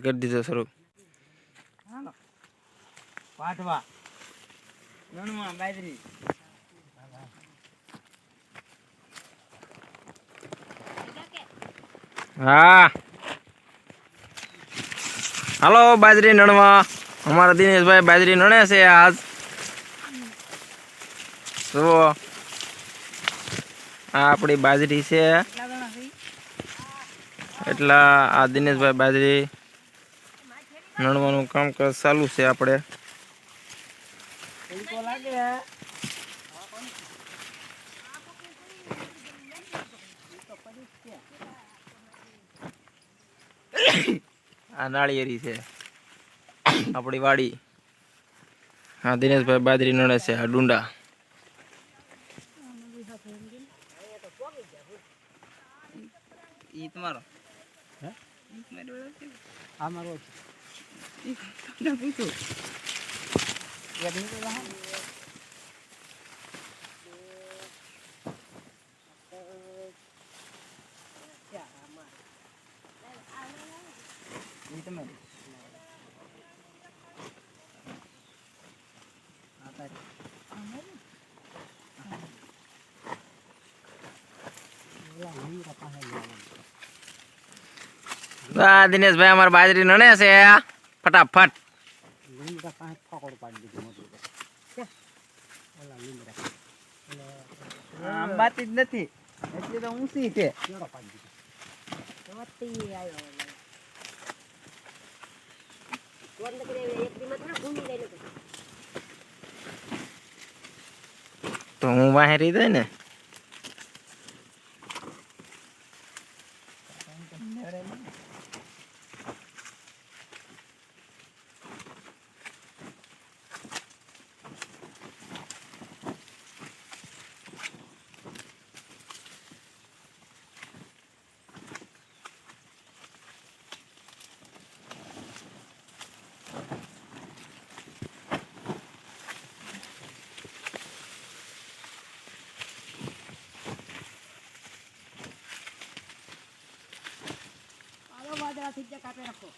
કરી દીધો શરૂ. બાજરી. હા. હાલો બાજરી નણવા. અમારા દિનેશભાઈ બાજરી નણે છે આજ. જુઓ. આ આપણી બાજરી છે. એટલા આ દિનેશભાઈ બાજરી નણવાનું કામકાજ ચાલુ છે આપણે. આ નાળિયેરી છે. આપણી વાડી. હા દિનેશભાઈ બાજરી નડે છે આ ડુંડા. ઈ તમારો. હે? ઈ તમારો છે? આ મારો પૂછું ને? આ દિનેશભાઈ અમારે બાજરી નડે છે ફટાફટ. અંબાતી જ નથી. એટલી તો ઊંચી છે. તો હું વાહે રહી જાય ને? વાદળા થઈ ગયા કાપે રાખો.